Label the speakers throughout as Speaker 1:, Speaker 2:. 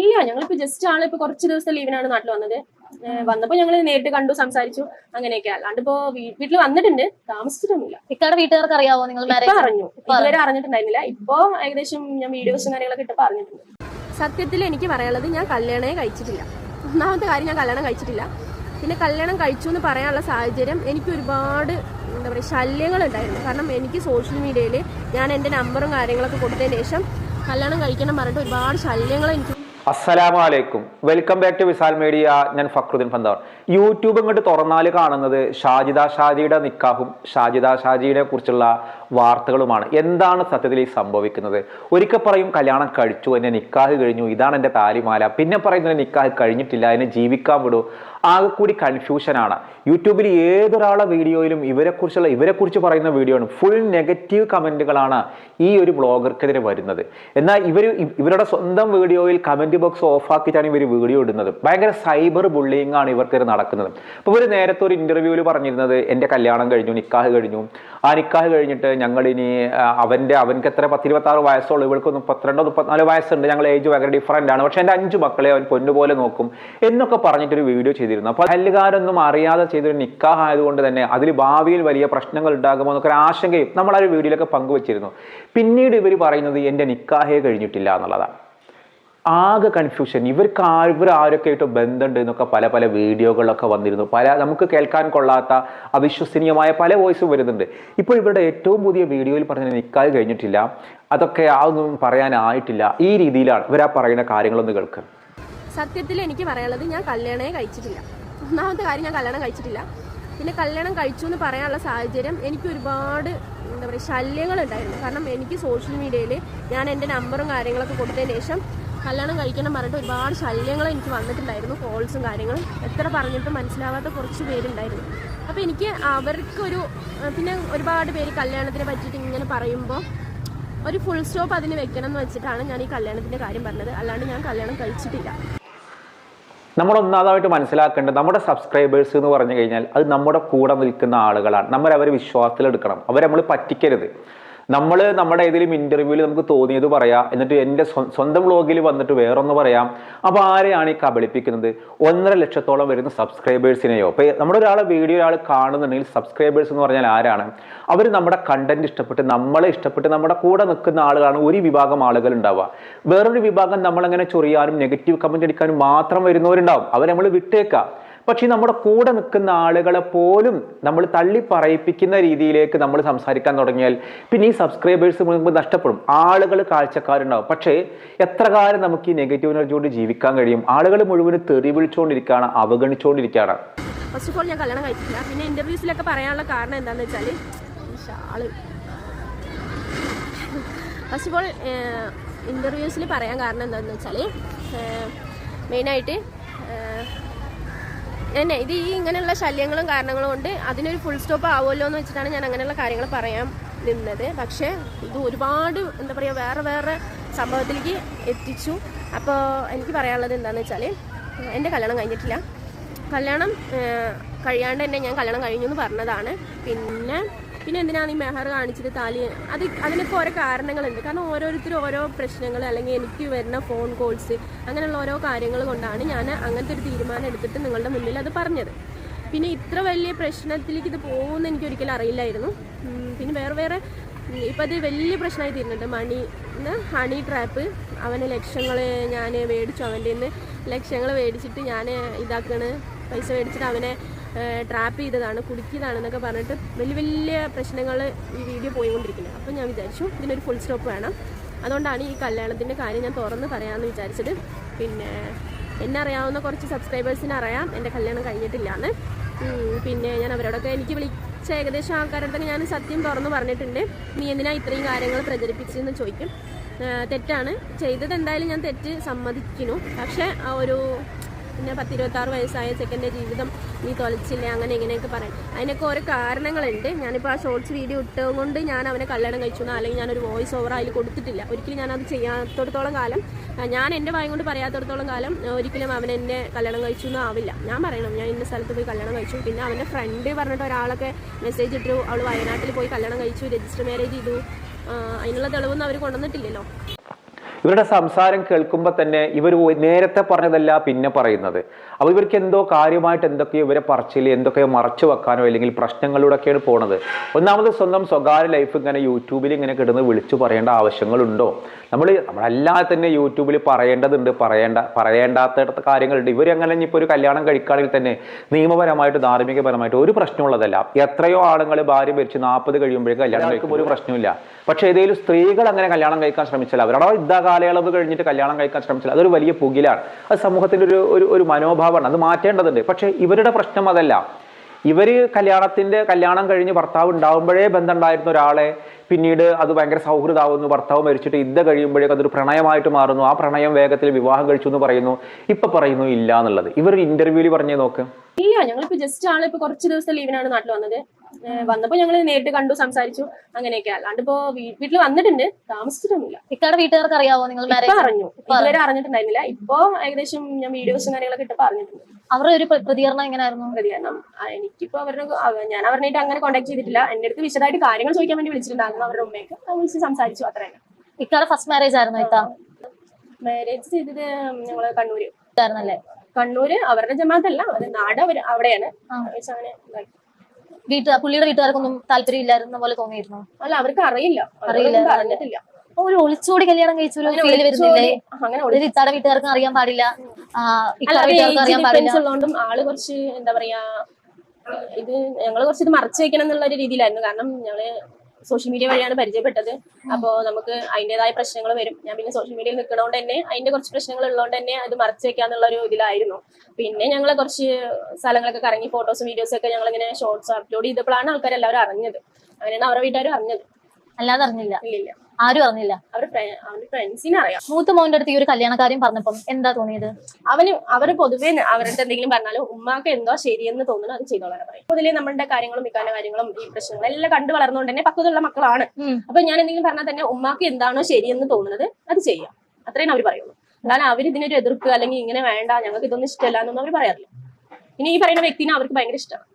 Speaker 1: ഇല്ല ഞങ്ങളിപ്പോ ജസ്റ്റ് ആൾ ഇപ്പൊ കുറച്ച് ദിവസം ലീവിനാണ് നാട്ടിൽ വന്നത്. വന്നപ്പോ ഞങ്ങൾ നേരിട്ട് കണ്ടു സംസാരിച്ചു അങ്ങനെയൊക്കെ. അല്ലാണ്ട് ഇപ്പോ വീട്ടിൽ വന്നിട്ടുണ്ട് താമസിച്ചിട്ടൊന്നുമില്ല.
Speaker 2: ഇക്കാടെ വീട്ടുകാർക്ക് അറിയാവോ നിങ്ങൾ
Speaker 1: അറിഞ്ഞു. ഇതുവരെ അറിഞ്ഞിട്ടുണ്ടായിരുന്നില്ല. ഇപ്പോ ഏകദേശം ഞാൻ വീഡിയോസും കാര്യങ്ങളൊക്കെ ഇട്ട് പറഞ്ഞിട്ടുണ്ട് സത്യത്തിൽ എനിക്ക് പറയാനുള്ളത് ഞാൻ കല്യാണമേ കഴിച്ചിട്ടില്ല. ഒന്നാമത്തെ കാര്യം ഞാൻ കല്യാണം കഴിച്ചിട്ടില്ല. പിന്നെ കല്യാണം കഴിച്ചു എന്ന് പറയാനുള്ള സാഹചര്യം എനിക്ക് ഒരുപാട് എന്താ പറയുക ശല്യങ്ങൾ ഉണ്ടായിരുന്നു കാരണം എനിക്ക് സോഷ്യൽ മീഡിയയിൽ ഞാൻ എന്റെ നമ്പറും കാര്യങ്ങളൊക്കെ കൊടുത്തതിന് ശേഷം കല്യാണം കഴിക്കണം പറഞ്ഞിട്ട് ഒരുപാട് ശല്യങ്ങൾ എനിക്ക്
Speaker 3: അസ്സലാമു അലൈക്കും welcome back to Visal media. ഞാൻ ഫക്രുദ്ദീൻ ഫന്താർ യൂട്യൂബ് ഇങ്ങോട്ട് തുറന്നാൽ കാണുന്നത് ഷാജിദ ഷാജിയുടെ നിക്കാഹും ഷാജിദ ഷാജിയെ കുറിച്ചുള്ള വാർത്തകളുമാണ്. എന്താണ് സത്യത്തിൽ ഈ സംഭവിക്കുന്നത്? ഒരിക്കൽ പറയും കല്യാണം കഴിച്ചു എന്നെ നിക്കാഹ് കഴിഞ്ഞു ഇതാണ് എന്റെ താലിമാല. പിന്നെ പറയുന്നത് നിക്കാഹ് കഴിഞ്ഞിട്ടില്ല എന്നെ ജീവിക്കാൻ വിടൂ. ആകെ കൂടി കൺഫ്യൂഷനാണ് യൂട്യൂബിൽ ഏതൊരാളെ വീഡിയോയിലും ഇവരെക്കുറിച്ചുള്ള ഇവരെക്കുറിച്ച് പറയുന്ന വീഡിയോ ആണ് ഫുൾ നെഗറ്റീവ് കമന്റുകളാണ് ഈ ഒരു ബ്ലോഗർക്കെതിരെ വരുന്നത്. എന്നാൽ ഇവർ ഇവരുടെ സ്വന്തം വീഡിയോയിൽ കമന്റ് ബോക്സ് ഓഫാക്കിയിട്ടാണ് ഇവർ വീഡിയോ ഇടുന്നത്. ഭയങ്കര സൈബർ ബുള്ളിങ് ആണ് ഇവർക്കെതിരെ നടക്കുന്നത്. അപ്പോൾ ഇവർ നേരത്തെ ഒരു ഇന്റർവ്യൂവിൽ പറഞ്ഞിരുന്നത് എന്റെ കല്യാണം കഴിഞ്ഞു നിക്കാഹ് കഴിഞ്ഞു. ആ നിക്കാഹ് കഴിഞ്ഞിട്ട് ആ, അവന്റെ അവൻക്ക് എത്ര? പത്തിരുപത്താറ് വയസ്സുള്ളൂ. ഇവൾക്ക് മുപ്പത്തിരണ്ടോ മുപ്പത്തിനാല് വയസ്സുണ്ട്. ഞങ്ങൾ ഏജ് ഭയങ്കര ഡിഫറന്റ് ആണ്. പക്ഷെ എന്റെ അഞ്ച് മക്കളെ അവൻ പൊന്നുപോലെ നോക്കും. എന്നൊക്കെ പറഞ്ഞിട്ടൊരു വീഡിയോ ചെയ്തിരുന്നു. അപ്പോൾ കല്ലുകാരൊന്നും അറിയാതെ ചെയ്തൊരു നിക്കാഹ് ആയതുകൊണ്ട് തന്നെ അതിൽ ഭാവിയിൽ വലിയ പ്രശ്നങ്ങൾ ഉണ്ടാകുമോ എന്നൊക്കെ ഒരു ആശങ്കയും നമ്മൾ ആ ഒരു വീഡിയോയിലൊക്കെ പങ്കുവച്ചിരുന്നു. പിന്നീട് ഇവർ പറയുന്നത് എന്റെ നിക്കാഹേ കഴിഞ്ഞിട്ടില്ല എന്നുള്ളതാണ്. ആകെ കൺഫ്യൂഷൻ ഇവർക്ക് ഇവർ ആരൊക്കെ ആയിട്ട് ബന്ധമുണ്ട് എന്നൊക്കെ പല പല വീഡിയോകളൊക്കെ വന്നിരുന്നു. പല നമുക്ക് കേൾക്കാൻ കൊള്ളാത്ത അവിശ്വസനീയമായ പല വോയിസും വരുന്നുണ്ട്. ഇപ്പോൾ ഇവരുടെ ഏറ്റവും പുതിയ വീഡിയോയിൽ പറഞ്ഞ നിൽക്കാതെ കഴിഞ്ഞിട്ടില്ല. അതൊക്കെ അതൊന്നും പറയാനായിട്ടില്ല. ഈ രീതിയിലാണ് ഇവരാ പറയുന്ന കാര്യങ്ങളൊന്ന് കേൾക്ക്.
Speaker 1: സത്യത്തിൽ എനിക്ക് പറയാനുള്ളത് ഞാൻ കല്യാണമേ കഴിച്ചിട്ടില്ല. ഒന്നാമത്തെ കാര്യം ഞാൻ കല്യാണം കഴിച്ചിട്ടില്ല. പിന്നെ കല്യാണം കഴിച്ചു എന്ന് പറയാനുള്ള സാഹചര്യം എനിക്ക് ഒരുപാട് എന്താ പറയുക ശല്യങ്ങളുണ്ടായിരുന്നു കാരണം എനിക്ക് സോഷ്യൽ മീഡിയയിൽ ഞാൻ എന്റെ നമ്പറും കാര്യങ്ങളൊക്കെ കൊടുത്തതിന് ശേഷം കല്യാണം കഴിക്കണം പറഞ്ഞിട്ട് ഒരുപാട് ശല്യങ്ങൾ എനിക്ക് വന്നിട്ടുണ്ടായിരുന്നു കോൾസും കാര്യങ്ങളും. എത്ര പറഞ്ഞിട്ടും മനസ്സിലാവാത്ത കുറച്ച് പേരുണ്ടായിരുന്നു. അപ്പോൾ എനിക്ക് അവർക്കൊരു പിന്നെ ഒരുപാട് പേര് കല്യാണത്തിനെ പറ്റിയിട്ട് ഇങ്ങനെ പറയുമ്പോൾ ഒരു ഫുൾ സ്റ്റോപ്പ് അതിന് വെക്കണം എന്ന് വെച്ചിട്ടാണ് ഞാൻ ഈ കല്യാണത്തിന്റെ കാര്യം പറഞ്ഞത്. അല്ലാണ്ട് ഞാൻ കല്യാണം കഴിച്ചിട്ടില്ല.
Speaker 3: നമ്മൾ ഒന്നാമതായിട്ട് മനസ്സിലാക്കേണ്ടത് നമ്മുടെ സബ്സ്ക്രൈബേഴ്സ് എന്ന് പറഞ്ഞു കഴിഞ്ഞാൽ അത് നമ്മുടെ കൂടെ നിൽക്കുന്ന ആളുകളാണ്. നമ്മൾ അവരെ വിശ്വാസത്തിലെടുക്കണം. അവരെ നമ്മൾ പറ്റിക്കരുത്. നമ്മൾ നമ്മുടെ ഏതെങ്കിലും ഇന്റർവ്യൂവിൽ നമുക്ക് തോന്നിയത് പറയാം എന്നിട്ട് എന്റെ സ്വന്തം വ്ളോഗിൽ വന്നിട്ട് വേറൊന്ന് പറയാം. അപ്പോൾ ആരെയാണ് ഈ കബളിപ്പിക്കുന്നത്? ഒന്നര ലക്ഷത്തോളം വരുന്ന സബ്സ്ക്രൈബേഴ്സിനെയോ ഇപ്പോൾ നമ്മുടെ ഒരാളെ വീഡിയോ ഒരാൾ കാണുന്നുണ്ടെങ്കിൽ സബ്സ്ക്രൈബേഴ്സ് എന്ന് പറഞ്ഞാൽ ആരാണ്? അവർ നമ്മുടെ കണ്ടന്റ് ഇഷ്ടപ്പെട്ട് നമ്മളെ ഇഷ്ടപ്പെട്ട് നമ്മുടെ കൂടെ നിൽക്കുന്ന ആളുകളാണ് ഒരു വിഭാഗം ആളുകൾ ഉണ്ടാവുക. വേറൊരു വിഭാഗം നമ്മളങ്ങനെ ചൊറിയാനും നെഗറ്റീവ് കമന്റ് അടിക്കാനും മാത്രം വരുന്നവരുണ്ടാവും. അവർ നമ്മൾ വിട്ടേക്കാം പക്ഷേ നമ്മുടെ കൂടെ നിൽക്കുന്ന ആളുകളെ പോലും നമ്മൾ തള്ളി പറയിപ്പിക്കുന്ന രീതിയിലേക്ക് നമ്മൾ സംസാരിക്കാൻ തുടങ്ങിയാൽ പിന്നെ ഈ സബ്സ്ക്രൈബേഴ്സ് മുമ്പ് നഷ്ടപ്പെടും. ആളുകൾ കാഴ്ചക്കാരുണ്ടാവും. പക്ഷേ എത്ര കാലം നമുക്ക് ഈ നെഗറ്റീവ് എനർജി കൊണ്ട് ജീവിക്കാൻ കഴിയും? ആളുകൾ മുഴുവനും തെറി വിളിച്ചുകൊണ്ടിരിക്കുകയാണ് അവഗണിച്ചുകൊണ്ടിരിക്കുകയാണ്.
Speaker 1: ഫസ്റ്റ് ഓഫ് ഓൾ ഞാൻ കല്യാണം കഴിച്ചിട്ടില്ല. പിന്നെ ഇന്റർവ്യൂസിലൊക്കെ പറയാനുള്ള കാരണം എന്താണെന്ന് വെച്ചാൽ ആൾ ഫസ്റ്റ് ഓഫ് ഓൾ ഇന്റർവ്യൂസിൽ പറയാൻ കാരണം എന്താണെന്ന് വെച്ചാൽ മെയിനായിട്ട് എന്നെ ഇത് ഈ ഇങ്ങനെയുള്ള ശല്യങ്ങളും കാരണങ്ങളും കൊണ്ട് അതിനൊരു ഫുൾ സ്റ്റോപ്പ് ആവുമല്ലോ എന്ന് വെച്ചിട്ടാണ് ഞാൻ അങ്ങനെയുള്ള കാര്യങ്ങൾ പറയാൻ നിന്നത്. പക്ഷേ ഇത് ഒരുപാട് എന്താ പറയുക വേറെ വേറെ സംഭവത്തിലേക്ക് എത്തിച്ചു. അപ്പോൾ എനിക്ക് പറയാനുള്ളത് എന്താണെന്ന് വെച്ചാൽ എന്റെ കല്യാണം കഴിഞ്ഞിട്ടില്ല. കല്യാണം കഴിയാണ്ട് തന്നെ ഞാൻ കല്യാണം കഴിഞ്ഞു എന്ന് പറഞ്ഞതാണ്. പിന്നെ പിന്നെ എന്തിനാണ് ഈ മെഹർ കാണിച്ചത് താലി? അത് അതിനൊക്കെ ഓരോ കാരണങ്ങളുണ്ട്. കാരണം ഓരോരുത്തരും ഓരോ പ്രശ്നങ്ങൾ അല്ലെങ്കിൽ എനിക്ക് വരുന്ന ഫോൺ കോൾസ് അങ്ങനെയുള്ള ഓരോ കാര്യങ്ങൾ കൊണ്ടാണ് ഞാൻ അങ്ങനത്തെ ഒരു തീരുമാനം എടുത്തിട്ട് നിങ്ങളുടെ മുന്നിൽ അത് പറഞ്ഞത്. പിന്നെ ഇത്ര വലിയ പ്രശ്നത്തിലേക്ക് ഇത് പോകുമെന്ന് എനിക്ക് ഒരിക്കലും അറിയില്ലായിരുന്നു. പിന്നെ വേറെ വേറെ ഇപ്പം അത് വലിയ പ്രശ്നമായി തീരുന്നുണ്ട്. മണി ഹണി ട്രാപ്പ് അവന് ലക്ഷങ്ങൾ ഞാൻ മേടിച്ചു. അവന്റെ നിന്ന് ലക്ഷങ്ങൾ മേടിച്ചിട്ട് ഞാൻ ഇതാക്കണ്. പൈസ മേടിച്ചിട്ട് അവനെ ട്രാപ്പ് ചെയ്തതാണ് കുടുക്കിയതാണെന്നൊക്കെ പറഞ്ഞിട്ട് വലിയ വലിയ പ്രശ്നങ്ങൾ ഈ വീഡിയോ പോയിക്കൊണ്ടിരിക്കുന്നത് അപ്പം ഞാൻ വിചാരിച്ചു ഇതിനൊരു ഫുൾ സ്റ്റോപ്പ് വേണം. അതുകൊണ്ടാണ് ഈ കല്യാണത്തിന്റെ കാര്യം ഞാൻ തുറന്ന് പറയാമെന്ന് വിചാരിച്ചത്. പിന്നെ എന്നെ അറിയാവുന്ന കുറച്ച് സബ്സ്ക്രൈബേഴ്സിനെ അറിയാം. എന്റെ കല്യാണം കഴിഞ്ഞിട്ടില്ലാന്ന്. പിന്നെ ഞാൻ അവരോടൊക്കെ എനിക്ക് വിളിച്ച ഏകദേശം ആൾക്കാരുടെ ഞാൻ സത്യം തുറന്ന് പറഞ്ഞിട്ടുണ്ട്. നീ എന്തിനാ ഇത്രയും കാര്യങ്ങൾ പ്രചരിപ്പിച്ചെന്ന് ചോദിക്കും. തെറ്റാണ്. ചെയ്തത് എന്തായാലും ഞാൻ തെറ്റ് സമ്മതിക്കുന്നു. പക്ഷേ ആ ഒരു പിന്നെ പത്തിരുപത്താറ് വയസ്സായ ചെക്കന്റെ ജീവിതം നീ തൊലച്ചില്ല? അങ്ങനെ ഇങ്ങനെയൊക്കെ പറയാം. അതിനൊക്കെ ഓരോ കാരണങ്ങളുണ്ട്. ഞാനിപ്പോൾ ആ ഷോർട്സ് വീഡിയോ ഇട്ടത് കൊണ്ട് ഞാൻ അവനെ കല്യാണം കഴിച്ചു അല്ലെങ്കിൽ ഞാനൊരു വോയിസ് ഓവർ അതിൽ കൊടുത്തിട്ടില്ല. ഒരിക്കലും ഞാനത് ചെയ്യാത്തടത്തോളം കാലം ഞാൻ എന്റെ വായം കൊണ്ട് പറയാത്തടത്തോളം കാലം ഒരിക്കലും അവൻ എന്നെ കല്യാണം കഴിച്ചു എന്നും ആവില്ല. ഞാൻ പറയണം ഞാൻ ഇന്ന സ്ഥലത്ത് പോയി കല്യാണം കഴിച്ചു. പിന്നെ അവന്റെ ഫ്രണ്ട് പറഞ്ഞിട്ട് ഒരാളൊക്കെ മെസ്സേജ് ഇട്ടു അവൾ വയനാട്ടിൽ പോയി കല്യാണം കഴിച്ചു രജിസ്റ്റർ മാരേജ് ചെയ്തു. അതിനുള്ള തെളിവൊന്നും അവർ കൊണ്ടുവന്നിട്ടില്ലല്ലോ.
Speaker 3: ഇവരുടെ സംസാരം കേൾക്കുമ്പോൾ തന്നെ ഇവർ നേരത്തെ പറഞ്ഞതല്ല പിന്നെ പറയുന്നത്. അപ്പോൾ ഇവർക്ക് എന്തോ കാര്യമായിട്ട് എന്തൊക്കെയോ ഇവരെ പറച്ചിൽ എന്തൊക്കെയോ മറച്ചു വെക്കാനോ അല്ലെങ്കിൽ പ്രശ്നങ്ങളിലൂടെയൊക്കെയാണ് പോണത്. ഒന്നാമത് സ്വന്തം സ്വകാര്യ ലൈഫ് ഇങ്ങനെ യൂട്യൂബിൽ ഇങ്ങനെ കിടന്ന് വിളിച്ചു പറയേണ്ട ആവശ്യങ്ങളുണ്ടോ? നമ്മൾ നമ്മളല്ലാതെ തന്നെ യൂട്യൂബിൽ പറയേണ്ടതുണ്ട് പറയേണ്ട പറയേണ്ടാത്ത കാര്യങ്ങളുണ്ട്. ഇവർ ഇപ്പോൾ ഇനിയിപ്പോൾ ഒരു കല്യാണം കഴിക്കുകയാണെങ്കിൽ തന്നെ നിയമപരമായിട്ട് ധാർമ്മികപരമായിട്ട് ഒരു പ്രശ്നമുള്ളതല്ല. എത്രയോ ആളുകൾ ഭാര്യ മരിച്ച് നാൽപ്പത് കഴിയുമ്പോഴേക്കും കല്യാണം കഴിക്കുമ്പോൾ ഒരു പ്രശ്നമില്ല പക്ഷേ ഏതെങ്കിലും സ്ത്രീകൾ അങ്ങനെ കല്യാണം കഴിക്കാൻ ശ്രമിച്ചാൽ അവരുടെ യുദ്ധ കാലയളവ് കഴിഞ്ഞിട്ട് കല്യാണം കഴിക്കാൻ ശ്രമിച്ചില്ല അതൊരു വലിയ പുകിലാണ്. അത് സമൂഹത്തിന്റെ ഒരു ഒരു ഒരു മനോഭാവമാണ്. അത് മാറ്റേണ്ടതുണ്ട്. പക്ഷേ ഇവരുടെ പ്രശ്നം അതല്ല. ഇവർ കല്യാണത്തിന്റെ കല്യാണം കഴിഞ്ഞ് ഭർത്താവ് ഉണ്ടാവുമ്പോഴേ ബന്ധമുണ്ടായിരുന്ന ഒരാളെ പിന്നീട് അത് ഭയങ്കര സൗഹൃദമാവുന്നു ഭർത്താവ് മരിച്ചിട്ട് ഇന്ത കഴിയുമ്പോഴേക്കും അതൊരു പ്രണയമായിട്ട് മാറുന്നു. ആ പ്രണയം വേഗത്തിൽ വിവാഹം കഴിച്ചു എന്ന് പറയുന്നു. ഇപ്പൊ പറയുന്നു ഇല്ല എന്നുള്ളത് ഇവർ ഇന്റർവ്യൂവിൽ പറഞ്ഞേ നോക്ക്.
Speaker 1: ഇല്ല. ഞങ്ങളിപ്പോ ജസ്റ്റ് ആൾ ഇപ്പൊ കുറച്ച് ദിവസം ലീവിനാണ് നാട്ടിൽ വന്നത്. വന്നപ്പോ ഞങ്ങൾ നേരിട്ട് കണ്ടു സംസാരിച്ചു അങ്ങനെയൊക്കെ. അല്ലാണ്ട് ഇപ്പോ വീട്ടിൽ വന്നിട്ടുണ്ട് താമസിച്ചിട്ടൊന്നുമില്ല.
Speaker 2: ഇക്കാടെ വീട്ടുകാർക്ക് അറിയാവോ നിങ്ങൾ
Speaker 1: അറിഞ്ഞു. ഇതുവരെ അറിഞ്ഞിട്ടുണ്ടായിരുന്നില്ല. ഇപ്പൊ ഏകദേശം ഞാൻ വീഡിയോസും കാര്യങ്ങളൊക്കെ ഇട്ട് പറഞ്ഞിട്ടുണ്ട്.
Speaker 2: അവരുടെ ഒരു പ്രതികരണം എങ്ങനെയായിരുന്നു
Speaker 1: പ്രതികരണം. എനിക്കിപ്പോ അവരുടെ ഞാൻ അവരുടെ അങ്ങനെ കോൺടാക്ട് ചെയ്തിട്ടില്ല. എന്റെ അടുത്ത് വിശദമായിട്ട് കാര്യങ്ങൾ ചോദിക്കാൻ വേണ്ടി വിളിച്ചിട്ടുണ്ടായിരുന്നു. അവരുടെ ഉമ്മയൊക്കെ വിളിച്ച് സംസാരിച്ചു അത്ര
Speaker 2: ഇക്കാടെ ഫസ്റ്റ് മാരേജ് ആയിരുന്നു ഇത്ത
Speaker 1: മാരേജ് ചെയ്തത് ഞങ്ങൾ കണ്ണൂര്. കണ്ണൂര് അവരുടെ ജമാഅത്തല്ല. അവരുടെ നാട് അവർ അവിടെയാണ്. അങ്ങനെ ഇതാക്കി.
Speaker 2: വീട്ട് പുള്ളിയുടെ വീട്ടുകാർക്കൊന്നും താല്പര്യം ഇല്ലായിരുന്ന പോലെ തോന്നിയിരുന്നു?
Speaker 1: അല്ല അവർക്ക് അറിയില്ല.
Speaker 2: അറിയില്ല. അപ്പൊ ഒരു ഒളിച്ചോടി കല്യാണം കഴിച്ചു ഫീൽ വരുന്നില്ലേ?
Speaker 1: അങ്ങനെ
Speaker 2: ഇത്താടെ വീട്ടുകാർക്കും അറിയാൻ പാടില്ല.
Speaker 1: ഉള്ളതുകൊണ്ടും ആൾ കുറച്ച് എന്താ പറയാ ഇത് ഞങ്ങൾ കുറച്ച് ഇത് മറച്ചു വെക്കണം എന്നുള്ള ഒരു രീതിയിലായിരുന്നു. കാരണം ഞങ്ങൾ സോഷ്യൽ മീഡിയ വഴിയാണ് പരിചയപ്പെട്ടത്. അപ്പോ നമുക്ക് അതിന്റെതായ പ്രശ്നങ്ങൾ വരും. ഞാൻ പിന്നെ സോഷ്യൽ മീഡിയയിൽ നിൽക്കണോണ്ട് തന്നെ അതിന്റെ കുറച്ച് പ്രശ്നങ്ങൾ ഉള്ളതുകൊണ്ട് തന്നെ അത് മറച്ചു വെക്കാന്നുള്ള ഒരു ഇതിലായിരുന്നു. പിന്നെ ഞങ്ങൾ കുറച്ച് സ്ഥലങ്ങളൊക്കെ കറങ്ങി ഫോട്ടോസും വീഡിയോസും ഒക്കെ ഞങ്ങൾ ഇങ്ങനെ ഷോർട്സ് അപ്ലോഡ് ചെയ്തപ്പോഴാണ് ആൾക്കാർ എല്ലാവരും അറിഞ്ഞത്. അങ്ങനെയാണ് അവരുടെ വീട്ടുകാരും അറിഞ്ഞത്.
Speaker 2: അല്ലാതെ അറിഞ്ഞില്ല.
Speaker 1: ഇല്ലില്ല.
Speaker 2: ആരും അറിഞ്ഞില്ല.
Speaker 1: ഫ്രണ്ട്സിനെ അറിയാം.
Speaker 2: മൂത്ത മോന്റെ അടുത്ത് ഈ ഒരു കല്യാണകാര്യം പറഞ്ഞപ്പം എന്താ തോന്നിയത്?
Speaker 1: അവന് അവർ പൊതുവേ അവരുടെ എന്തെങ്കിലും പറഞ്ഞാലും ഉമ്മാക്ക് എന്തോ ശരിയെന്ന് തോന്നുന്നു അത് ചെയ്തോളാൻ പറയും. പൊതുവെ നമ്മളുടെ കാര്യങ്ങളും മിക്കാന്റെ കാര്യങ്ങളും ഈ പ്രശ്നങ്ങളും എല്ലാം കണ്ടു വളർന്നുകൊണ്ട് തന്നെ പക്വതയുള്ള മക്കളാണ്. അപ്പൊ ഞാൻ എന്തെങ്കിലും പറഞ്ഞാൽ തന്നെ ഉമ്മാക്ക് എന്താണോ ശരിയെന്ന് തോന്നുന്നത് അത് ചെയ്യാം. അത്രയും അവർ പറയുള്ളൂ. അതാണ് അവർ ഇതിനൊരു എതിർപ്പ് അല്ലെങ്കിൽ ഇങ്ങനെ വേണ്ട ഞങ്ങൾക്ക് ഇതൊന്നും ഇഷ്ടമല്ല എന്നൊന്നും അവർ പറയാറില്ല. ഇനി ഈ പറയുന്ന വ്യക്തിനെ അവർക്ക് ഭയങ്കര ഇഷ്ടമാണ്.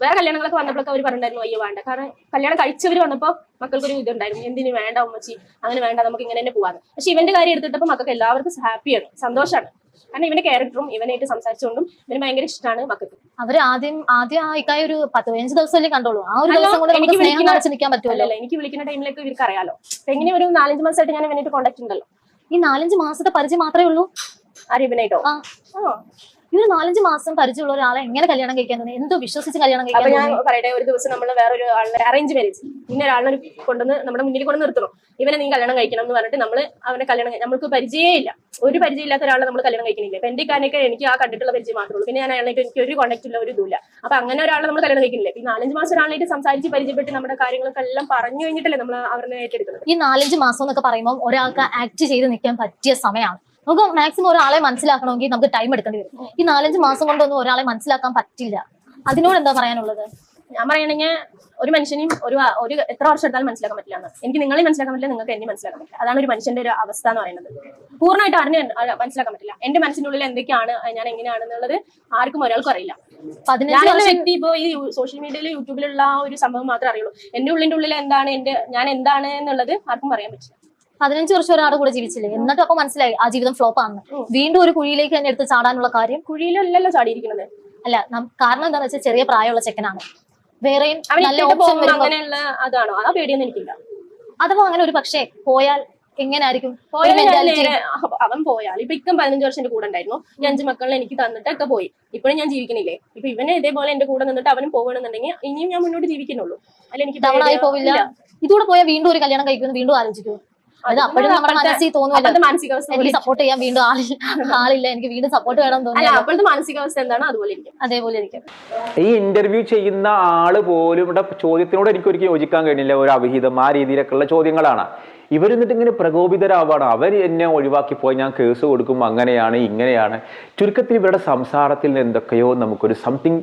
Speaker 1: വേറെ കല്യാണങ്ങളൊക്കെ വന്നപ്പോഴൊക്കെ അവർ പറഞ്ഞിട്ടുണ്ടായിരുന്നു അയ്യോ വേണ്ട. കാരണം കല്യാണം കഴിച്ചവർ വന്നപ്പോൾ മക്കൾക്കൊരു ഇതുണ്ടായിരുന്നു എന്തിനു വേണ്ട ഉമ്മച്ചി? അങ്ങനെ വേണ്ട നമുക്ക് ഇങ്ങനെ തന്നെ പോവാന്ന്. പക്ഷെ ഇവന്റെ കാര്യം എടുത്തിട്ടപ്പോൾ മക്കൾക്ക് എല്ലാവർക്കും ഹാപ്പിയാണ് സന്തോഷമാണ് കാരണം ഇവന്റെ ക്യാരക്ടറും ഇവനായിട്ട് സംസാരിച്ചുകൊണ്ടും ഇവന് ഭയങ്കര ഇഷ്ടമാണ് മക്കൾക്ക്.
Speaker 2: അവർ ആദ്യം ആദ്യം ഇക്കായ ഒരു പത്ത് പതിനഞ്ച് ദിവസമല്ലേ കണ്ടോളൂ? ആ ഒരു ദിവസം കൊണ്ട്
Speaker 1: എനിക്ക്
Speaker 2: സ്നേഹം
Speaker 1: വിളിക്കുന്ന-
Speaker 2: നിൽക്കാൻ പറ്റുമല്ലോ?
Speaker 1: എനിക്ക് വിളിക്കുന്ന ടൈമിലേക്ക് ഇവർക്ക് അറിയാലോ എങ്ങനെ ഒരു നാലഞ്ച് മാസമായിട്ട് ഞാൻ ഇവനായിട്ട് കോണ്ടാക്ട് ഉണ്ടല്ലോ.
Speaker 2: ഈ നാലഞ്ച് മാസത്തെ പരിചയം മാത്രമേ ഉള്ളൂ?
Speaker 1: ആരും ഇവനായിട്ടോ?
Speaker 2: ആ. ഒരു നാലഞ്ച് മാസം പരിചയമുള്ള ഒരാളെ എങ്ങനെ കല്യാണം കഴിക്കാൻ തോന്നി? എന്തോ വിശ്വസിച്ച് കല്യാണം കഴിക്കാൻ
Speaker 1: ഞാൻ പറയട്ടെ ഒരു ദിവസം നമ്മൾ വേറൊരു ആളിനെ അറേഞ്ച് മാരേജ് ഇന്ന ഒരാളിനെ ഒരു കൊണ്ടുവന്ന് നമ്മുടെ മുന്നിൽ കൊണ്ട് നിർത്തണം. ഇവനെ നീ കല്യാണം കഴിക്കണം എന്ന് പറഞ്ഞിട്ട് നമ്മൾ അവനെ കല്യാണം നമ്മൾക്ക് പരിചയമില്ല ഒരു പരിചയമില്ലാത്ത ഒരാളെ നമ്മൾ കല്യാണം കഴിക്കണില്ല. ഇപ്പൊ എന്റെ എനിക്ക് ആ കണ്ടിട്ടുള്ള പരിചയം മാത്രമേ ഉള്ളൂ. പിന്നെ ഞാൻ അയാളായിട്ട് എനിക്ക് ഒരു കോണ്ടാക്ട് ഉള്ള ഒരു ഇതുമില്ല. അപ്പൊ അങ്ങനെ ഒരാളെ നമ്മൾ കല്യാണം കഴിക്കുന്നില്ല ഈ നാലഞ്ച് മാസം ഒരാളായിട്ട് സംസാരിച്ച് പരിചയപ്പെട്ട് നമ്മുടെ കാര്യങ്ങളൊക്കെ എല്ലാം പറഞ്ഞു കഴിഞ്ഞിട്ടല്ലേ നമ്മൾ അവരെ ഏറ്റെടുക്കുന്നത്
Speaker 2: ഈ നാലഞ്ച് മാസം എന്നൊക്കെ പറയുമ്പോൾ ഒരാൾക്ക് ആക്ട് ചെയ്ത് നിൽക്കാൻ പറ്റിയ സമയമാണ് നമുക്ക് മാക്സിമം ഒരാളെ മനസ്സിലാക്കണമെങ്കിൽ നമുക്ക് ടൈം എടുക്കേണ്ടി വരും. ഈ നാലഞ്ച് മാസം കൊണ്ടൊന്നും ഒരാളെ മനസ്സിലാക്കാൻ പറ്റില്ല. അതിനോട് എന്താ പറയാനുള്ളത്?
Speaker 1: ഞാൻ പറയണെങ്കിൽ ഒരു മനുഷ്യനെയും ഒരു ഒരു എത്ര വർഷം എടുത്താലും മനസ്സിലാക്കാൻ പറ്റില്ല. എനിക്ക് നിങ്ങളെ മനസ്സിലാക്കാൻ പറ്റില്ല നിങ്ങൾക്ക് എന്നെ മനസ്സിലാക്കാൻ പറ്റില്ല. അതാണ് ഒരു മനുഷ്യന്റെ ഒരു അവസ്ഥ എന്ന് പറയുന്നത്. പൂർണമായിട്ട് അറിഞ്ഞ് മനസ്സിലാക്കാൻ പറ്റില്ല. എന്റെ മനസ്സിനുള്ളിൽ എന്തൊക്കെയാണ് ഞാൻ എങ്ങനെയാണെന്നുള്ളത് ആർക്കും ഒരാൾക്കും അറിയില്ല.
Speaker 2: പതിനഞ്ച്
Speaker 1: വ്യക്തി ഇപ്പോ ഈ സോഷ്യൽ മീഡിയയിൽ യൂട്യൂബിലുള്ള ആ ഒരു സംഭവം മാത്രമേ അറിയുള്ളൂ. എന്റെ ഉള്ളിന്റെ ഉള്ളിൽ എന്താണ് എന്റെ ഞാൻ എന്താണ് എന്നുള്ളത് ആർക്കും പറയാൻ പറ്റില്ല.
Speaker 2: പതിനഞ്ച് വർഷം ഒരാളുടെ കൂടെ ജീവിച്ചില്ലേ? എന്നിട്ട് അപ്പൊ മനസ്സിലായി ആ ജീവിതം ഫ്ലോപ്പ് ആണ് വീണ്ടും ഒരു കുഴിയിലേക്ക് തന്നെ എടുത്ത് ചാടാനുള്ള കാര്യം?
Speaker 1: കുഴിയിലല്ലല്ലോ ചാടിയിരിക്കുന്നത്.
Speaker 2: അല്ല കാരണം എന്താണെന്ന് വെച്ചാൽ ചെറിയ പ്രായമുള്ള ചെക്കനാണ്. വേറെയും നല്ല ഓപ്ഷൻ
Speaker 1: അങ്ങനെയുള്ള അതാണോ? ആ പേടിയൊന്നും എനിക്കില്ല.
Speaker 2: അഥവാ അങ്ങനെ ഒരു പക്ഷേ പോയാൽ
Speaker 1: ഞാൻ അഹ് അവൻ പോയാൽ ഇപ്പൊ ഇക്കം പതിനഞ്ച് വർഷം എന്റെ കൂടെ ഉണ്ടായിരുന്നു. ഈ അഞ്ച് മക്കളെ എനിക്ക് തന്നിട്ടൊക്കെ പോയി. ഇപ്പോഴും ഞാൻ ജീവിക്കണില്ലേ? ഇപ്പൊ ഇവനെ ഇതേപോലെ എന്റെ കൂടെ നിന്നിട്ട് അവനും പോകണമെന്നുണ്ടെങ്കിൽ ഇനിയും ഞാൻ മുന്നോട്ട് ജീവിക്കുന്നുള്ളൂ. അല്ല എനിക്ക്.
Speaker 2: ഇതൂടെ പോയാൽ വീണ്ടും ഒരു കല്യാണം കഴിക്കുന്നു വീണ്ടും ആലോചിക്കും അത് അപ്പോഴും നമ്മുടെ മനസ്സിൽ
Speaker 1: തോന്നുന്നില്ല മാനസികാവസ്ഥ
Speaker 2: സപ്പോർട്ട് ചെയ്യാൻ വീണ്ടും ആളില്ല ആളില്ല. എനിക്ക് വീണ്ടും സപ്പോർട്ട് വേണം
Speaker 1: അല്ല
Speaker 2: തോന്നിയാലോ
Speaker 1: അപ്പോഴത്തെ മാനസികാവസ്ഥ എന്താണ്? അതുപോലെ ഇരിക്കും.
Speaker 2: അതേപോലെ ഇരിക്കും.
Speaker 3: ഈ ഇന്റർവ്യൂ ചെയ്യുന്ന ആൾ പോലും ഇവിടെ ചോദ്യത്തിനോട് എനിക്ക് ഒരിക്കലും യോജിക്കാൻ കഴിഞ്ഞില്ല. ഒരു അവിഹിതം ആ രീതിയിലൊക്കെയുള്ള ചോദ്യങ്ങളാണ്. ഇവരെന്നിട്ട് ഇങ്ങനെ പ്രകോപിതരാവാണ്. അവർ എന്നെ ഒഴിവാക്കി പോയി. ഞാൻ കേസ് കൊടുക്കും. അങ്ങനെയാണ് ഇങ്ങനെയാണ്. ചുരുക്കത്തിൽ ഇവരുടെ സംസാരത്തിൽ നിന്ന് എന്തൊക്കെയോ നമുക്കൊരു സംതിങ്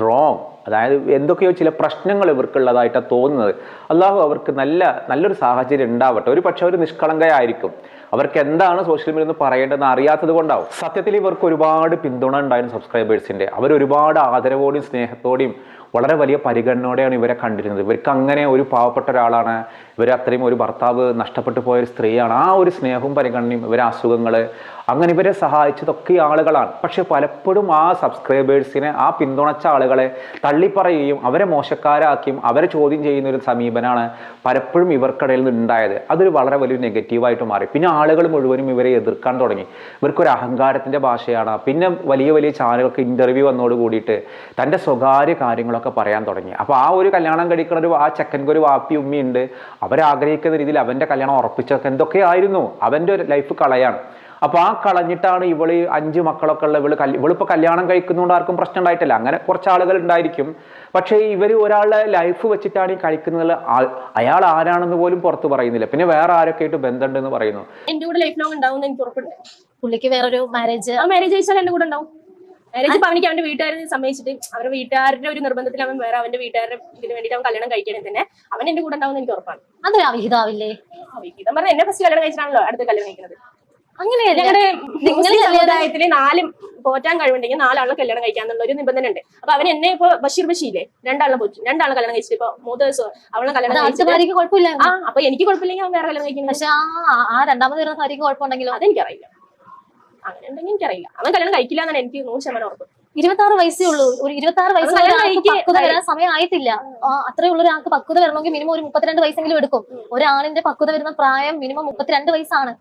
Speaker 3: റോങ് അതായത് എന്തൊക്കെയോ ചില പ്രശ്നങ്ങൾ ഇവർക്കുള്ളതായിട്ടാണ് തോന്നുന്നത്. അള്ളാഹു അവർക്ക് നല്ല നല്ലൊരു സാഹചര്യം ഉണ്ടാവട്ടെ. ഒരു പക്ഷെ അവർ നിഷ്കളങ്കയായിരിക്കും. അവർക്ക് എന്താണ് സോഷ്യൽ മീഡിയ എന്ന് പറയേണ്ടതെന്ന് അറിയാത്തത് കൊണ്ടാവും. സത്യത്തിൽ ഇവർക്ക് ഒരുപാട് പിന്തുണ ഉണ്ടായിരുന്നു സബ്സ്ക്രൈബേഴ്സിന്റെ അവർ ഒരുപാട് ആദരവോടെയും സ്നേഹത്തോടെയും വളരെ വലിയ പരിഗണനയോടെയാണ് ഇവരെ കണ്ടിരുന്നത്. ഇവർക്ക് അങ്ങനെ ഒരു പാവപ്പെട്ട ഒരാളാണ്. ഇവർ അത്രയും ഒരു ഭർത്താവ് നഷ്ടപ്പെട്ടു പോയ ഒരു സ്ത്രീയാണ്. ആ ഒരു സ്നേഹവും പരിഗണനയും ഇവരെ അസുഖങ്ങൾ അങ്ങനെ ഇവരെ സഹായിച്ചതൊക്കെ ആളുകളാണ്. പക്ഷെ പലപ്പോഴും ആ സബ്സ്ക്രൈബേഴ്സിനെ ആ പിന്തുണച്ച ആളുകളെ തള്ളിപ്പറയുകയും അവരെ മോശക്കാരാക്കിയും അവരെ ചോദ്യം ചെയ്യുന്ന ഒരു സമീപനമാണ് പലപ്പോഴും ഇവർക്കിടയിൽ നിന്ന് ഉണ്ടായത് അതൊരു വളരെ വലിയ നെഗറ്റീവായിട്ട് മാറി. പിന്നെ ആളുകൾ മുഴുവനും ഇവരെ എതിർക്കാൻ തുടങ്ങി. ഇവർക്കൊരു അഹങ്കാരത്തിന്റെ ഭാഷയാണ്. പിന്നെ വലിയ വലിയ ചാനലുകൾക്ക് ഇന്റർവ്യൂ വന്നോട് കൂടിയിട്ട് തന്റെ സ്വകാര്യ കാര്യങ്ങളൊക്കെ പറയാൻ തുടങ്ങി. അപ്പോൾ ആ ഒരു കല്യാണം കഴിക്കുന്ന ഒരു ആ ചെക്കൻക്ക് ഒരു വാപ്പി ഉമ്മയുണ്ട് അവരാഗ്രഹിക്കുന്ന രീതിയിൽ അവന്റെ കല്യാണം ഉറപ്പിച്ചൊക്കെ എന്തൊക്കെയായിരുന്നു? അവന്റെ ഒരു ലൈഫ് കളയാണ്. അപ്പോൾ ആ കളഞ്ഞിട്ടാണ് ഇവൾ അഞ്ച് മക്കളൊക്കെ ഉള്ള ഇവൾ ഇവളിപ്പോ കല്യാണം കഴിക്കുന്നതുകൊണ്ട് ആർക്കും പ്രശ്നം ഉണ്ടായിട്ടില്ല അങ്ങനെ കുറച്ച് ആളുകൾ ഉണ്ടായിരിക്കും പക്ഷേ ഇവർ ഒരാളുടെ ലൈഫ് വെച്ചിട്ടാണ് ഈ കഴിക്കുന്നത്. അയാൾ ആരാണെന്ന് പോലും പുറത്ത് പറയുന്നില്ല. പിന്നെ വേറെ ആരൊക്കെ ആയിട്ട് ബന്ധമുണ്ടെന്ന് പറയുന്നു?
Speaker 1: എന്റെ കൂടെ ലൈഫ് ലോങ് ഉണ്ടാവും എനിക്ക് ഉറപ്പുണ്ട്.
Speaker 2: പുള്ളിക്ക് വേറൊരു മാരേജ്
Speaker 1: ആ മാരേജ് കഴിച്ചാൽ എന്റെ കൂടെ ഉണ്ടാവും. മാരേജ് ഇപ്പൊ അവനിക്ക് അവന്റെ വീട്ടുകാരെ സമ്മതിച്ചിട്ട് അവരുടെ വീട്ടുകാരുടെ ഒരു നിർബന്ധത്തിൽ അവൻ വേറെ അവന്റെ വീട്ടുകാരുടെ ഇതിന് വേണ്ടിയിട്ട് അവൻ കല്യാണം കഴിക്കണേ തന്നെ അവൻ എന്റെ കൂടെ ഉണ്ടാവും എനിക്ക് ഉറപ്പാണ്.
Speaker 2: അതൊരു അവിഹിതാവില്ലേ
Speaker 1: അവിഹിതം പറഞ്ഞാൽ എന്നെ ഫസ്റ്റ് കല്യാണം കഴിച്ചിട്ടാണല്ലോ അടുത്ത കല്യാണം കഴിക്കുന്നത്
Speaker 2: അങ്ങനെയല്ല.
Speaker 1: ഞങ്ങളുടെ
Speaker 2: കല്യാണം-
Speaker 1: നാല് പോറ്റാൻ കഴിവുണ്ടെങ്കിൽ നാലാളെ കല്യാണം കഴിക്കാന്നുള്ള ഒരു നിബന്ധന ഉണ്ട് അപ്പൊ അവൻ എന്നെ ഇപ്പൊ ബഷീർ ബഷീലെ രണ്ടാളെ പോച്ചു രണ്ടാളെ കല്യാണം കഴിച്ചിട്ട് ഇപ്പൊ മൂന്ന് ദിവസം അവളെ കല്യാണം
Speaker 2: ആദ്യത്തെ
Speaker 1: കഴിച്ചിട്ട്
Speaker 2: കുഴപ്പമില്ല.
Speaker 1: ആ അപ്പൊ എനിക്ക് കുഴപ്പമില്ലെങ്കിൽ അവൻ വേറെ കല്യാണം കഴിക്കുന്നു
Speaker 2: പക്ഷെ ആ രണ്ടാമത് വരുന്ന ഭാര്യക്ക് കുഴപ്പമുണ്ടെങ്കിലോ?
Speaker 1: അതെനിക്കറിയില്ല. അങ്ങനെ ഉണ്ടെങ്കിൽ എനിക്കറിയില്ല. അവൻ കല്യാണം കഴിക്കില്ല എന്നാണ് എനിക്ക് നൂറ് ശതമാനം ഉറപ്പ്.
Speaker 2: ഇരുപത്തി ആറ് വയസ്സേ ഉള്ളൂ. ഒരു ഇരുപത്തി ആറ്
Speaker 1: വയസ്സ്
Speaker 2: പക്വത വരാൻ സമയമായിട്ടില്ല അത്രേ ഉള്ള ഒരാൾക്ക് പക്വത വരണമെങ്കിൽ മിനിമം ഒരു മുപ്പത്തിരണ്ട് വയസ്സെങ്കിലും എടുക്കും. ഒരാളിന്റെ പക്വത വരുന്ന പ്രായം മിനിമം മുപ്പത്തിരണ്ട് വയസ്സാണ്.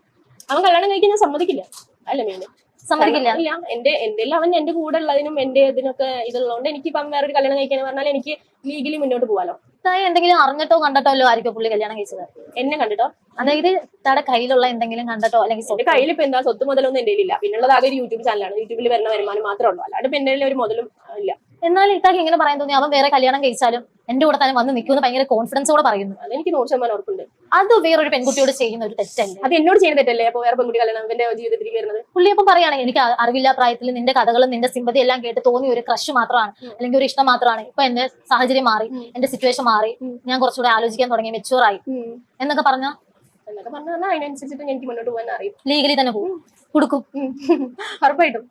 Speaker 1: അവൻ കല്യാണം കഴിക്കാൻ സമ്മതിക്കില്ല. അല്ല മീന്.
Speaker 2: സമ്മതിക്കില്ല.
Speaker 1: ഇല്ല എന്റെ എന്തെല്ലാം അവൻ എന്റെ കൂടെ ഉള്ളതിനും എന്റെ ഇതിനൊക്കെ ഇതുള്ളതുകൊണ്ട് എനിക്ക് ഇപ്പം ഒരു കല്യാണം കഴിക്കാൻ പറഞ്ഞാൽ എനിക്ക് ലീഗലി മുന്നോട്ട് പോകാലോ
Speaker 2: തായി എന്തെങ്കിലും അറിഞ്ഞിട്ടോ കണ്ടിട്ടോ അല്ലോ ആയിരിക്കും പുള്ളി കല്യാണം കഴിച്ചത്?
Speaker 1: എന്നെ കണ്ടിട്ടോ?
Speaker 2: അതായത് താടെ കയ്യിലുള്ള എന്തെങ്കിലും കണ്ടിട്ടോ അല്ലെങ്കിൽ
Speaker 1: എന്റെ കയ്യിൽ ഇപ്പൊ എന്താ സ്വത്ത് മുതലൊന്നും എന്റെ ഇല്ല പിന്നുള്ളത് ആകെ ഒരു യൂട്യൂബ് ചാനലാണ് യൂട്യൂബിൽ വരുന്ന വരുമാനം മാത്രമേ ഉള്ളൂ. അല്ലാണ്ട് പിന്നെ എന്റെ ഒരു മുതലും ഇല്ല.
Speaker 2: എന്നാലും ഇത്താക്ക് ഇങ്ങനെ പറയാൻ തോന്നി അവൻ വേറെ കല്യാണം കഴിച്ചാലും എന്റെ കൂടെ തന്നെ വന്ന് നിൽക്കുമെന്ന് ഭയങ്കര കോൺഫിഡൻസോടെ പറയുന്നു.
Speaker 1: അതെനിക്ക് നൂറ് ശതമാനം ഉറപ്പുണ്ട്.
Speaker 2: അത് വേറൊരു പെൺകുട്ടിയോട് ചെയ്യുന്ന ഒരു തെറ്റല്ലേ?
Speaker 1: അത് എന്നോട് ചെയ്യുന്ന തെറ്റല്ലേ? അപ്പൊ വേറെ പെൺകുട്ടി കല്യാണം എന്റെ ജീവിതത്തിലേക്ക് വരുന്നത്?
Speaker 2: പുള്ളി അപ്പം പറയുകയാണെങ്കിൽ എനിക്ക് അറിവില്ല പ്രായത്തിൽ നിന്റെ കഥകളും നിന്റെ സിമ്പതി എല്ലാം കേട്ട് തോന്നിയ ഒരു ക്രഷ് മാത്രമാണ് അല്ലെങ്കിൽ ഒരു ഇഷ്ടം മാത്രമാണ്. ഇപ്പൊ എന്റെ സാഹചര്യം മാറി എന്റെ സിറ്റുവേഷൻ മാറി ഞാൻ കുറച്ചുകൂടെ ആലോചിക്കാൻ തുടങ്ങി മെച്ചൂർ ആയി. എന്നൊക്കെ പറഞ്ഞ?
Speaker 1: എന്നൊക്കെ പറഞ്ഞാൽ അതിനനുസരിച്ചിട്ട് എനിക്ക് മുന്നോട്ട് പോകാൻ അറിയും.
Speaker 2: ലീഗലി തന്നെ പോകും കൊടുക്കും.
Speaker 1: ഉറപ്പായിട്ടും.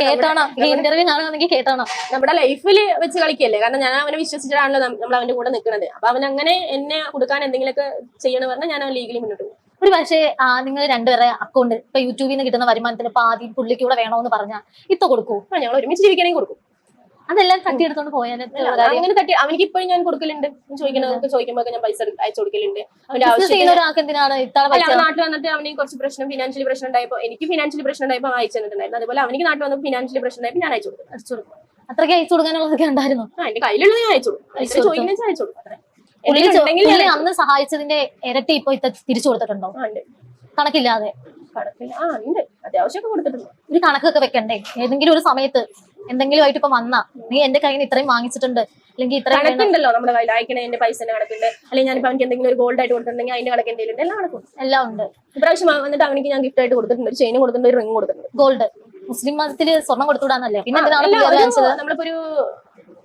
Speaker 2: കേട്ടോണോ? ഈ ഇന്റർവ്യൂ കാണുകയാണെങ്കിൽ കേട്ടോണം?
Speaker 1: നമ്മുടെ ലൈഫിൽ വെച്ച് കളിക്കല്ലേ? കാരണം ഞാൻ അവനെ വിശ്വസിച്ചിട്ടാണല്ലോ നം- നമ്മൾ അവന്റെ കൂടെ നിൽക്കുന്നത് അപ്പൊ അവൻ അങ്ങനെ എന്നെ കൊടുക്കാൻ എന്തെങ്കിലുമൊക്കെ ചെയ്യണമെന്ന് പറഞ്ഞാൽ ഞാൻ അവൻ ലീഗലി മുന്നോട്ട് പോകും.
Speaker 2: ഒരു പക്ഷേ നിങ്ങൾ രണ്ടുപേരെ അക്കൗണ്ട് ഇപ്പൊ യൂട്യൂബിൽ നിന്ന് കിട്ടുന്ന വരുമാനത്തിന് പാതി പുള്ളിക്ക് കൂടെ വേണമെന്ന് പറഞ്ഞാൽ ഇത്ത കൊടുക്കൂ.
Speaker 1: ആ ഞങ്ങൾ ഒരുമിച്ച് ജീവിക്കണമെങ്കിൽ കൊടുക്കും.
Speaker 2: അതെല്ലാം തട്ടിയെടുത്തോണ്ട് പോയാൽ
Speaker 1: അങ്ങനെ തട്ടി അവനിക്ക് ഇപ്പോഴും ഞാൻ കൊടുക്കലുണ്ട്. ചോദിക്കണവർക്ക് ചോദിക്കുമ്പോൾ ഞാൻ പൈസ അയച്ചു കൊടുക്കലുണ്ട്. അവന്റെ നാട്ടിൽ വന്നിട്ട് അവന് കുറച്ച് പ്രശ്നം ഫിനാൻഷ്യൽ പ്രശ്നം ഉണ്ടായപ്പോൾ എനിക്ക് ഫിനാൻഷ്യൽ പ്രശ്നം ഉണ്ടായപ്പോൾ അവൻ അയച്ചു തന്നിട്ടുണ്ടായിരുന്നു. അതുപോലെ അവനിക്ക് നാട്ടിൽ വന്നപ്പോൾ ഫിനാൻഷ്യൽ പ്രശ്നം ഉണ്ടായപ്പോൾ ഞാൻ അയച്ചു കൊടുക്കും
Speaker 2: അയച്ചു കൊടുക്കും അത്രയ്ക്ക് അയച്ചു കൊടുക്കാനുള്ളതൊക്കെ ഉണ്ടായിരുന്നു?
Speaker 1: എന്റെ കയ്യിലുള്ളത് ഞാൻ അയച്ചു കൊടുക്കും
Speaker 2: കൊടുക്കും.
Speaker 1: അയച്ചു കൊടുക്കും
Speaker 2: അന്ന് സഹായിച്ചതിന്റെ ഇരട്ടി ഇപ്പൊ തിരിച്ചു കൊടുത്തിട്ടുണ്ടോ?
Speaker 1: ഉണ്ട്.
Speaker 2: കണക്കില്ലാതെ.
Speaker 1: കണക്കില്ല. ആ ഉണ്ട്. അത്യാവശ്യമൊക്കെ കൊടുത്തിട്ടുണ്ട്.
Speaker 2: ഒരു കണക്കൊക്കെ വെക്കണ്ടേ? ഏതെങ്കിലും ഒരു സമയത്ത് എന്തെങ്കിലും ആയിട്ട് ഇപ്പൊ വന്നാ നീ എന്റെ കയ്യിൽ നിന്ന് ഇത്രയും വാങ്ങിച്ചിട്ടുണ്ട് അല്ലെങ്കിൽ ഇത്രയും.
Speaker 1: കണക്കുണ്ടല്ലോ നമ്മുടെ കയ്യിൽ. അയക്കണതിന്റെ പൈസന്റെ കണക്കുണ്ട്. അല്ലെങ്കിൽ ഞാനിപ്പോ അവനിക്ക് എന്തെങ്കിലും ഒരു ഗോൾഡ് ആയിട്ട് കൊടുത്തിട്ടുണ്ടെങ്കിൽ അതിന്റെ കണക്ക് എന്തെങ്കിലും ഉണ്ട്. എല്ലാം കണക്കും
Speaker 2: എല്ലാം ഉണ്ട്.
Speaker 1: ഇപ്രാവശ്യം വന്നിട്ട് അവനിക്ക് ഞാൻ ഗിഫ്റ്റ് ആയിട്ട് കൊടുത്തിട്ടുണ്ട്. ഒരു ചെയിൻ കൊടുത്തിട്ടുണ്ട് ഒരു റിംഗ് കൊടുത്തിട്ടുണ്ട്.
Speaker 2: ഗോൾഡ് മുസ്ലിം മതത്തിൽ സ്വർണം കൊടുത്തുവിടാന്നല്ലേ? പിന്നെ
Speaker 1: നമ്മളിപ്പോ ഒരു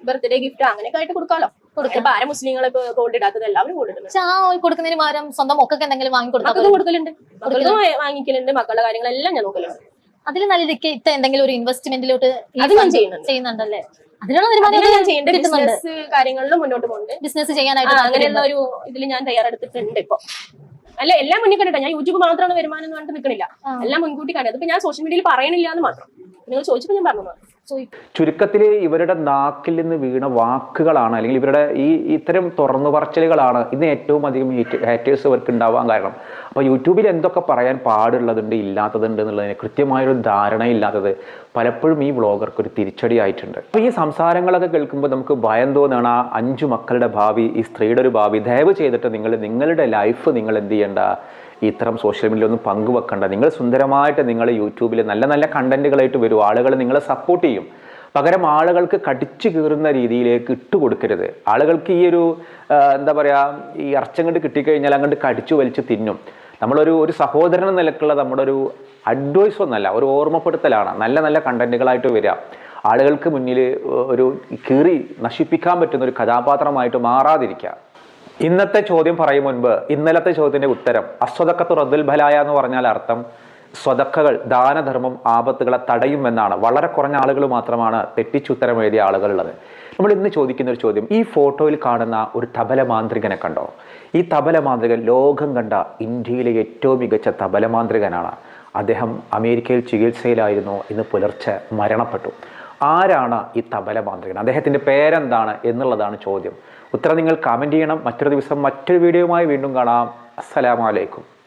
Speaker 1: ബർത്ത്ഡേ ഗിഫ്റ്റ് അങ്ങനെയൊക്കെ ആയിട്ട് കൊടുക്കാലോ. കൊടുക്കാം. ആരെ മുസ്ലിങ്ങളെ ഗോൾഡ് ഇടാത്തത്? എല്ലാവരും ഗോൾഡ്
Speaker 2: പക്ഷെ ആ കൊടുക്കുന്നതിന് പകരം സ്വന്തം മക്കൾക്ക് എന്തെങ്കിലും വാങ്ങി
Speaker 1: കൊടുക്കും കൊടുക്കലുണ്ട്. മക്കൾക്ക് വാങ്ങിക്കലുണ്ട്. മക്കളുടെ കാര്യങ്ങളെല്ലാം ഞാൻ നോക്കലുണ്ട്.
Speaker 2: അതിൽ നല്ല ഇത്ത എന്തെങ്കിലും ഒരു ഇൻവെസ്റ്റ്മെന്റിലോട്ട്
Speaker 1: അത് ഞാൻ ചെയ്യുന്നുണ്ട്.
Speaker 2: ചെയ്യുന്നുണ്ടല്ലേ? അതിനുള്ള ഒരുപാട്
Speaker 1: അതിന് ഞാൻ ചെയ്യേണ്ട.
Speaker 2: കിട്ടുന്നുണ്ട്.
Speaker 1: ബിസിനസ് കാര്യങ്ങളിലും മുന്നോട്ട് പോകുന്നുണ്ട്
Speaker 2: ബിസിനസ്
Speaker 1: ആ,
Speaker 2: ചെയ്യാനായിട്ട്
Speaker 1: അങ്ങനെയുള്ള ഒരു ഇതിൽ ഞാൻ തയ്യാറെടുത്തിട്ടുണ്ട് ഇപ്പൊ. അല്ല എല്ലാം മുന്നിൽ കണ്ടിട്ടാ. ഞാൻ യൂട്യൂബ് മാത്രമാണ് വരുമാനം എന്ന് പറഞ്ഞിട്ട് നിൽക്കണില്ല എല്ലാം മുൻകൂട്ടി കണ്ടത് ഇപ്പൊ ഞാൻ സോഷ്യൽ മീഡിയയിൽ പറയണില്ല എന്ന് മാത്രം. നിങ്ങൾ ചോദിച്ചപ്പോൾ ഞാൻ പറഞ്ഞു
Speaker 3: ചുരുക്കത്തിൽ ഇവരുടെ നാക്കിൽ നിന്ന് വീണ വാക്കുകളാണ് അല്ലെങ്കിൽ ഇവരുടെ ഈ ഇത്തരം തുറന്നു പറച്ചിലുകളാണ് ഇന്ന് ഏറ്റവും അധികം ഹേറ്റേഴ്സ് ഇവർക്ക് ഉണ്ടാവാൻ കാരണം. അപ്പോൾ യൂട്യൂബിൽ എന്തൊക്കെ പറയാൻ പാടുള്ളതുണ്ട് ഇല്ലാത്തതുണ്ട് എന്നുള്ളതിന് കൃത്യമായൊരു ധാരണയില്ലാത്തത് പലപ്പോഴും ഈ വ്ളോഗർക്ക് ഒരു തിരിച്ചടി ആയിട്ടുണ്ട് അപ്പോൾ ഈ സംസാരങ്ങളൊക്കെ കേൾക്കുമ്പോൾ നമുക്ക് ഭയം തോന്നുകയാണ് ആ അഞ്ചു മക്കളുടെ ഭാവി ഈ സ്ത്രീയുടെ ഒരു ഭാവി. ദയവ് ചെയ്തിട്ട് നിങ്ങൾ നിങ്ങളുടെ ലൈഫ് നിങ്ങൾ എന്ത് ചെയ്യേണ്ട? ഇത്തരം സോഷ്യൽ മീഡിയയിൽ ഒന്നും പങ്കുവെക്കണ്ട. നിങ്ങൾ സുന്ദരമായിട്ട് നിങ്ങൾ യൂട്യൂബിൽ നല്ല നല്ല കണ്ടന്റുകളായിട്ട് വരും. ആളുകൾ നിങ്ങളെ സപ്പോർട്ട് ചെയ്യും. പകരം ആളുകൾക്ക് കടിച്ചു കീറുന്ന രീതിയിലേക്ക് ഇട്ട് കൊടുക്കരുത്. ആളുകൾക്ക് ഈ ഒരു എന്താ പറയുക ഈ ഇറച്ചങ്ങോട്ട് കിട്ടിക്കഴിഞ്ഞാൽ അങ്ങോട്ട് കടിച്ചു വലിച്ച് തിന്നും. നമ്മളൊരു ഒരു സഹോദരൻ നിലക്കുള്ള നമ്മുടെ ഒരു അഡ്വൈസ് ഒന്നല്ല ഒരു ഓർമ്മപ്പെടുത്തലാണ്. നല്ല നല്ല കണ്ടന്റുകളായിട്ട് വരിക ആളുകൾക്ക് മുന്നിൽ ഒരു കീറി നശിപ്പിക്കാൻ പറ്റുന്ന ഒരു കഥാപാത്രമായിട്ട് മാറാതിരിക്കുക ഇന്നത്തെ ചോദ്യം പറയും മുൻപ് ഇന്നലത്തെ ചോദ്യത്തിന്റെ ഉത്തരം അസ്വതക്കത്ത് റദ്ദുൽ ബലായ എന്ന് പറഞ്ഞാൽ അർത്ഥം സ്വതക്കകൾ ദാനധർമ്മം ആപത്തുകളെ തടയുമെന്നാണ്. വളരെ കുറഞ്ഞ ആളുകൾ മാത്രമാണ് തെറ്റിച്ചുത്തരം എഴുതിയ ആളുകളുള്ളത്. നമ്മൾ ഇന്ന് ചോദിക്കുന്ന ഒരു ചോദ്യം ഈ ഫോട്ടോയിൽ കാണുന്ന ഒരു തബല മാന്ത്രികനെ കണ്ടോ? ഈ തബല മാന്ത്രികൻ ലോകം കണ്ട ഇന്ത്യയിലെ ഏറ്റവും മികച്ച തബല മാന്ത്രികനാണ് അദ്ദേഹം അമേരിക്കയിൽ ചികിത്സയിലായിരുന്നു ഇന്ന് പുലർച്ചെ മരണപ്പെട്ടു. ആരാണ് ഈ തബല മാന്ത്രികൻ അദ്ദേഹത്തിന്റെ പേരെന്താണ് എന്നുള്ളതാണ് ചോദ്യം. ഉത്തരം നിങ്ങൾ കമന്റ് ചെയ്യണം. മറ്റൊരു ദിവസം മറ്റൊരു വീഡിയോയുമായി വീണ്ടും കാണാം. അസ്സലാമലൈക്കും